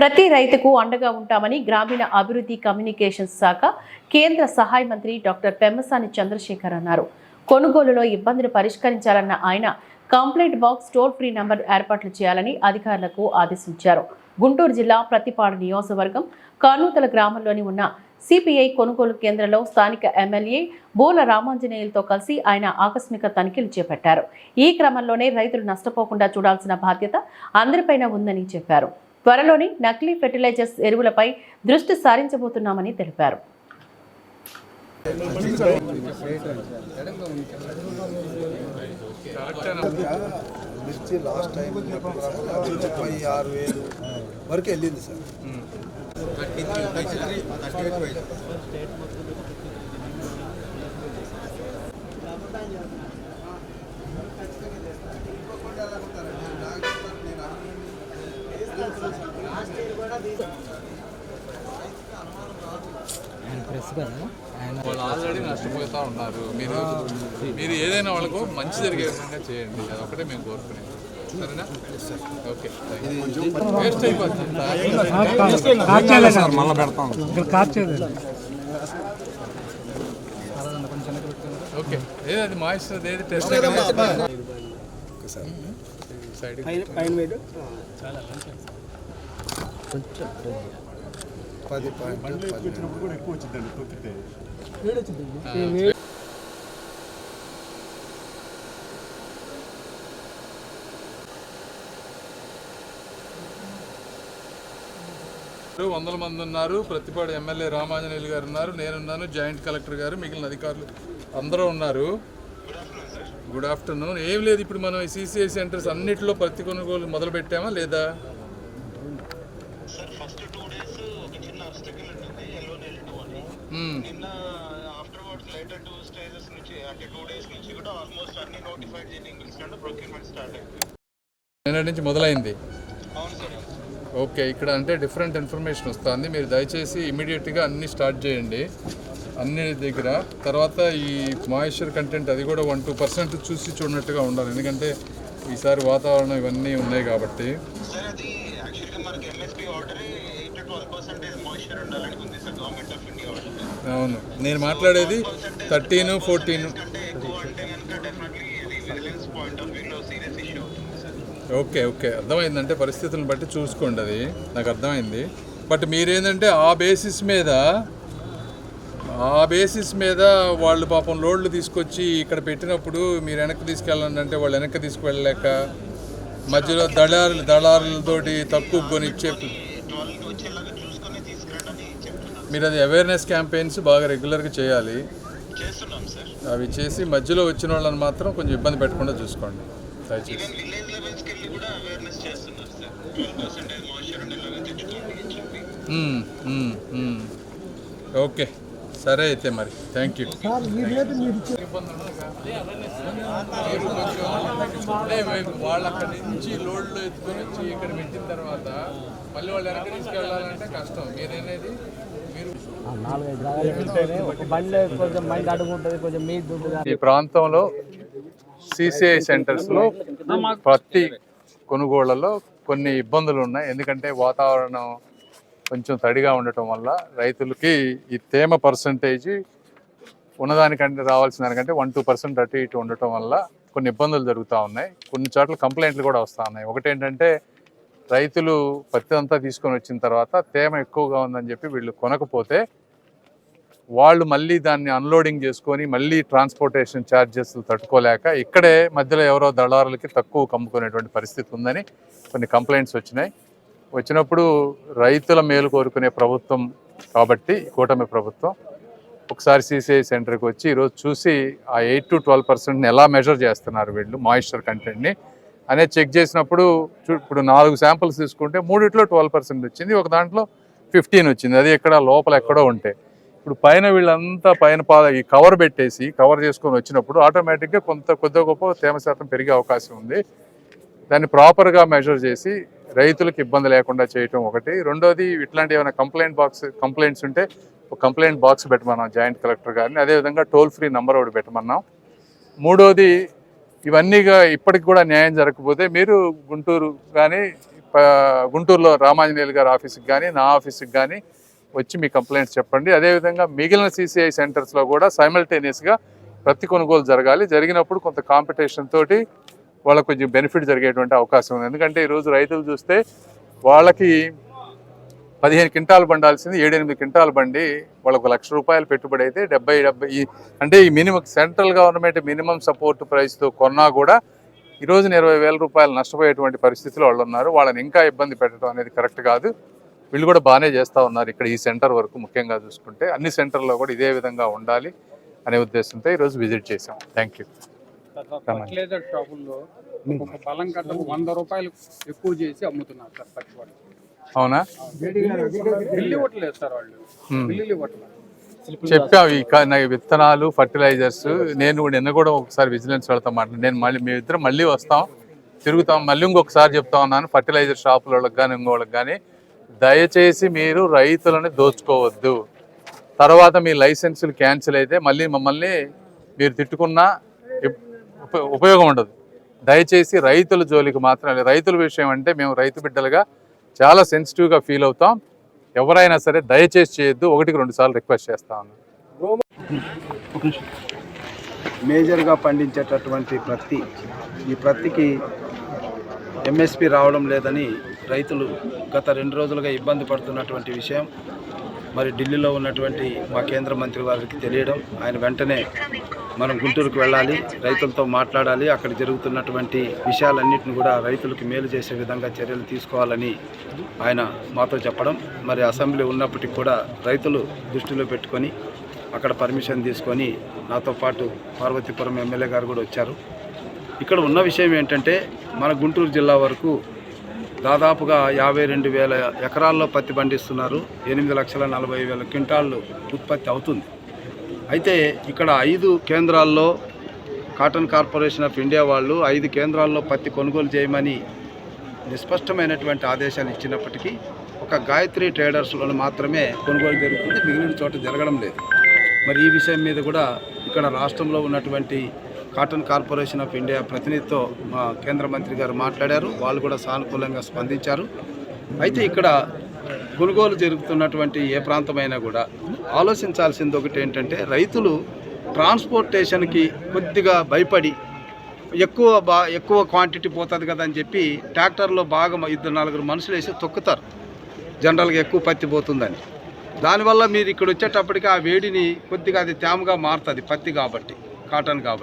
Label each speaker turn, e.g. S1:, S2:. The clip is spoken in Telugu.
S1: ప్రతి రైతుకు అండగా ఉంటామని గ్రామీణ అభివృద్ధి కమ్యూనికేషన్స్ శాఖ కేంద్ర సహాయ మంత్రి డాక్టర్ పెమ్మసాని చంద్రశేఖర్ అన్నారు. కొనుగోలులో ఇబ్బందులు పరిష్కరించాలన్న ఆయన complaint box toll free number ఏర్పాట్లు చేయాలని అధికారులకు ఆదేశించారు. గుంటూరు జిల్లా ప్రతిపాడు నియోజకవర్గం కానూతల గ్రామంలోని ఉన్న సిపిఐ కొనుగోలు కేంద్రంలో స్థానిక ఎమ్మెల్యే బోల రామాంజనేయులతో కలిసి ఆయన ఆకస్మిక తనిఖీలు చేపట్టారు. ఈ క్రమంలోనే రైతులు నష్టపోకుండా చూడాల్సిన బాధ్యత అందరిపైన ఉందని చెప్పారు. త్వరలోని నకిలీ ఫెర్టిలైజర్స్ ఎరువులపై దృష్టి సారించబోతున్నామని తెలిపారు.
S2: మిర్చి లాస్ట్ టైం ముప్పై ఆరు వేలు వరకు వెళ్ళింది సార్
S3: వాళ్ళు ఆల్రెడీ నష్టపోతూ ఉన్నారు. మీరు మీరు ఏదైనా వాళ్ళకు మంచి జరిగే విధంగా చేయండి. అది ఒకటే మేము కోరుకునేది. సరేనా? ఓకే వేస్ట్ అయిపోతుంది.
S4: మళ్ళీ పెడతాం. ఇక్కడ కార్చేది
S3: ఓకే. ఏది అది మాయిశ్చర్ ఏది టెస్ట్ సైడ్
S2: పది పాయింట్ పది
S4: కూడా ఎక్కువ వచ్చిందండి తొక్కితే
S3: వందల మంది ఉన్నారు ప్రతిపాడు ఎమ్మెల్యే రామాంజనేయులు గారు ఉన్నారు నేనున్నాను జాయింట్ కలెక్టర్ గారు మిగిలిన అధికారులు అందరూ ఉన్నారు గుడ్ ఆఫ్టర్నూన్ ఏం లేదు ఇప్పుడు మనం సిసిఐ సెంటర్స్ అన్నిటిలో ప్రతి కొనుగోలు మొదలు పెట్టామా లేదా
S5: సార్ ఫస్ట్ టూ డేస్ ఒక చిన్న అబ్స్టకల్ ఉంటుంది ఎల్లో అని. నిన్న ఆఫ్టర్ లేటర్ టూ స్టేజెస్ నుంచి అంటే టూ డేస్ నుంచి కూడా ఆల్మోస్ట్ అన్ని నోటిఫైడ్ ప్రొక్యూర్మెంట్ స్టార్ట్ అయిపోయింది
S3: నిన్నటి నుంచి మొదలైంది.
S5: అవును సార్
S3: ఓకే ఇక్కడ అంటే డిఫరెంట్ ఇన్ఫర్మేషన్ వస్తుంది. మీరు దయచేసి ఇమీడియట్గా అన్ని స్టార్ట్ చేయండి. అన్ని దగ్గర. తర్వాత ఈ మాయిశ్చర్ కంటెంట్ అది కూడా వన్ టూ పర్సెంట్ చూసి చూడనట్టుగా ఉండాలి. ఎందుకంటే ఈసారి వాతావరణం ఇవన్నీ ఉన్నాయి కాబట్టి.
S5: సార్ అది యాక్చువల్గా మనకి order eight to twelve percentage moisture ఉండాలని ఉంది sir government of India order
S3: అవును. నేను మాట్లాడేది థర్టీన్ ఫోర్టీన్.
S5: ఎక్కువ అంటే కనుక డెఫినెట్లీ ఇది విజిలెన్స్ పాయింట్ ఆఫ్ వ్యూలో సీరియస్ ఇష్యూ అవుతుంది సార్
S3: ఓకే ఓకే. అర్థమైందంటే పరిస్థితులను బట్టి చూసుకోండి అది. నాకు అర్థమైంది. బట్ మీరేంటంటే ఆ బేసిస్ మీద ఆ బేసిస్ మీద వాళ్ళు పాపం లోడ్లు తీసుకొచ్చి ఇక్కడ పెట్టినప్పుడు మీరు వెనక్కి తీసుకెళ్ళాలంటే వాళ్ళు వెనక్కి తీసుకువెళ్ళలేక మధ్యలో దళారులు దళారులతోటి తక్కువ కొనిచ్చే మీరు అది అవేర్నెస్ క్యాంపెయిన్స్ బాగా రెగ్యులర్గా చేయాలి.
S5: చేస్తున్నాం సార్
S3: అవి చేసి మధ్యలో వచ్చిన వాళ్ళని మాత్రం కొంచెం ఇబ్బంది పెట్టకుండా చూసుకోండి. దయచేసి. ఓకే. సరే అయితే మరి. థ్యాంక్ యూ వాళ్ళు అక్కడి నుంచి లోడ్లు ఎత్తుకొని వచ్చి ఇక్కడ పెట్టిన తర్వాత మళ్ళీ వాళ్ళు వెనక్కి తీసుకెళ్ళాలంటే కష్టం. మీరేనేది మీరు
S6: కొంచెం కొంచెం
S3: ఈ ప్రాంతంలో సిసిఐ సెంటర్స్లో ప్రతి కొనుగోళ్ళలో కొన్ని ఇబ్బందులు ఉన్నాయి. ఎందుకంటే వాతావరణం కొంచెం తడిగా ఉండటం వల్ల రైతులకి ఈ తేమ పర్సంటేజ్ ఉన్నదానికంటే రావాల్సిన దానికంటే వన్ టూ పర్సెంట్ అటు ఇటు ఉండటం వల్ల కొన్ని ఇబ్బందులు జరుగుతూ ఉన్నాయి. కొన్ని చోట్ల కంప్లైంట్లు కూడా వస్తూ ఉన్నాయి. ఒకటేంటంటే రైతులు పత్తి అంతా తీసుకొని వచ్చిన తర్వాత తేమ ఎక్కువగా ఉందని చెప్పి వీళ్ళు కొనకపోతే వాళ్ళు మళ్ళీ దాన్ని అన్లోడింగ్ చేసుకొని మళ్ళీ ట్రాన్స్పోర్టేషన్ ఛార్జెస్ తట్టుకోలేక ఇక్కడే మధ్యలో ఎవరో దళారులకి తక్కువ కమ్ముకునేటువంటి పరిస్థితి ఉందని కొన్ని కంప్లైంట్స్ వచ్చినాయి. వచ్చినప్పుడు రైతుల మేలు కోరుకునే ప్రభుత్వం కాబట్టి కూటమి ప్రభుత్వం ఒకసారి సిసిఐ సెంటర్కి వచ్చి ఈరోజు చూసి ఆ ఎయిట్ టు ట్వెల్వ్ పర్సెంట్ని ఎలా మెజర్ చేస్తున్నారు వీళ్ళు మాయిశ్చర్ కంటెంట్ని అనేది చెక్ చేసినప్పుడు చూ- ఇప్పుడు నాలుగు శాంపిల్స్ తీసుకుంటే మూడిట్లో ట్వెల్వ్ పర్సెంట్ వచ్చింది ఒక దాంట్లో ఫిఫ్టీన్ వచ్చింది. అది ఎక్కడ లోపల ఎక్కడో ఉంటే. ఇప్పుడు పైన వీళ్ళంతా పైన పాద ఈ కవర్ పెట్టేసి కవర్ చేసుకొని వచ్చినప్పుడు ఆటోమేటిక్గా కొంత కొద్ది గొప్ప తేమ శాతం పెరిగే అవకాశం ఉంది. దాన్ని ప్రాపర్గా మెజర్ చేసి రైతులకు ఇబ్బంది లేకుండా చేయటం ఒకటి. రెండోది ఇట్లాంటి ఏమైనా కంప్లైంట్ బాక్స్ కంప్లైంట్స్ ఉంటే కంప్లైంట్ బాక్స్ పెట్టమన్నాం జాయింట్ కలెక్టర్ గారిని. అదేవిధంగా టోల్ ఫ్రీ నెంబర్ ఒకటి పెట్టమన్నాం. మూడోది ఇవన్నీగా ఇప్పటికి కూడా న్యాయం జరగకపోతే మీరు గుంటూరు కానీ గుంటూరులో రామాంజనేయులు గారి ఆఫీస్కి కానీ నా ఆఫీస్కి కానీ వచ్చి మీ కంప్లైంట్స్ చెప్పండి. అదేవిధంగా మిగిలిన సిసిఐ సెంటర్స్లో కూడా సైమల్టేనియస్గా ప్రతి కొనుగోలు జరగాలి. జరిగినప్పుడు కొంత కాంపిటీషన్ తోటి వాళ్ళకు కొంచెం బెనిఫిట్ జరిగేటువంటి అవకాశం ఉంది. ఎందుకంటే ఈరోజు రైతులు చూస్తే వాళ్ళకి పదిహేను క్వింటాలు బండాల్సింది ఏడెనిమిది క్వింటాలు బండి వాళ్ళకు లక్ష రూపాయలు పెట్టుబడి అయితే డెబ్బై డెబ్బై అంటే ఈ minimum central government minimum support ప్రైస్తో కొన్నా కూడా ఈ రోజున ఇరవై వేల రూపాయలు నష్టపోయేటువంటి పరిస్థితిలో వాళ్ళు ఉన్నారు. వాళ్ళని ఇంకా ఇబ్బంది పెట్టడం అనేది కరెక్ట్ కాదు. వీళ్ళు కూడా బాగానే చేస్తూ ఉన్నారు ఇక్కడ ఈ సెంటర్ వరకు ముఖ్యంగా చూసుకుంటే. అన్ని సెంటర్లో కూడా ఇదే విధంగా ఉండాలి అనే ఉద్దేశంతో ఈరోజు విజిట్ చేసాం థ్యాంక్ యూ
S7: బలం వంద రూపాయలు ఎక్కువ చేసి అమ్ముతున్నారు సార్
S3: అవునా?
S7: బిల్లు ఇవ్వట్లేదు సార్ వాళ్ళు.
S3: Hmm.
S7: బిల్లులు ఇవ్వట్లేదు.
S3: చెప్పాం ఈ విత్తనాలు ఫర్టిలైజర్స్. నేను నిన్న కూడా ఒకసారి విజిలెన్స్ వెళ్తాం మాట్లాడి నేను మళ్ళీ మీ ఇద్దరం మళ్ళీ వస్తాం తిరుగుతాం. మళ్ళీ ఇంకొకసారి చెప్తా ఉన్నాను ఫర్టిలైజర్ షాపుల వాళ్ళకి కానీ ఇంకోళ్ళకి కానీ దయచేసి మీరు రైతులను దోచుకోవద్దు. తర్వాత మీ లైసెన్సులు క్యాన్సిల్ అయితే మళ్ళీ మమ్మల్ని మీరు తిట్టుకున్నా ఉపయోగం ఉండదు. దయచేసి రైతుల జోలికి మాత్రం రైతుల విషయం అంటే మేము రైతు బిడ్డలుగా చాలా సెన్సిటివ్గా ఫీల్ అవుతాం. ఎవరైనా సరే దయచేసి చేయొద్దు. ఒకటికి రెండు సార్లు రిక్వెస్ట్ చేస్తా
S2: మేజర్గా పండించేటటువంటి ప్రత్తి ఈ ప్రత్తికి ఎంఎస్పి రావడం లేదని రైతులు గత రెండు రోజులుగా ఇబ్బంది పడుతున్నటువంటి విషయం. మరి ఢిల్లీలో ఉన్నటువంటి మా కేంద్ర మంత్రి వారికి తెలియడం. ఆయన వెంటనే మనం గుంటూరుకు వెళ్ళాలి రైతులతో మాట్లాడాలి అక్కడ జరుగుతున్నటువంటి విషయాలన్నింటిని కూడా రైతులకు మేలు చేసే విధంగా చర్యలు తీసుకోవాలని ఆయన మాతో చెప్పడం. మరి అసెంబ్లీ ఉన్నప్పటికీ కూడా రైతులు దృష్టిలో పెట్టుకొని అక్కడ పర్మిషన్ తీసుకొని నాతో పాటు పార్వతీపురం ఎమ్మెల్యే గారు కూడా వచ్చారు. ఇక్కడ ఉన్న విషయం ఏంటంటే మన గుంటూరు జిల్లా వరకు దాదాపుగా యాభై రెండు వేల ఎకరాల్లో పత్తి పండిస్తున్నారు. ఎనిమిది లక్షల నలభై వేల క్వింటాళ్ళు ఉత్పత్తి అవుతుంది. అయితే ఇక్కడ ఐదు కేంద్రాల్లో కాటన్ కార్పొరేషన్ ఆఫ్ ఇండియా వాళ్ళు ఐదు కేంద్రాల్లో పత్తి కొనుగోలు చేయమని నిస్పష్టమైనటువంటి ఆదేశాలు ఇచ్చినప్పటికీ ఒక గాయత్రి ట్రేడర్స్లో మాత్రమే కొనుగోలు జరుగుతుంది. మిగిలిన చోట జరగడం లేదు. మరి ఈ విషయం మీద కూడా ఇక్కడ రాష్ట్రంలో ఉన్నటువంటి కాటన్ కార్పొరేషన్ ఆఫ్ ఇండియా ప్రతినిధితో మా కేంద్ర మంత్రి గారు మాట్లాడారు. వాళ్ళు కూడా సానుకూలంగా స్పందించారు. అయితే ఇక్కడ కొనుగోలు జరుగుతున్నటువంటి ఏ ప్రాంతమైనా కూడా ఆలోచించాల్సింది ఒకటి ఏంటంటే రైతులు ట్రాన్స్పోర్టేషన్కి కొద్దిగా భయపడి ఎక్కువ బా ఎక్కువ క్వాంటిటీ పోతుంది కదా అని చెప్పి ట్రాక్టర్లో బాగా ఇద్దరు నలుగురు మనుషులు వేసి తొక్కుతారు. జనరల్గా ఎక్కువ పత్తి పోతుందని. దానివల్ల మీరు ఇక్కడ వచ్చేటప్పటికి ఆ వేడిని కొద్దిగా అది తేమగా మారుతుంది పత్తి కాబట్టి కాటన్ కాబట్టి.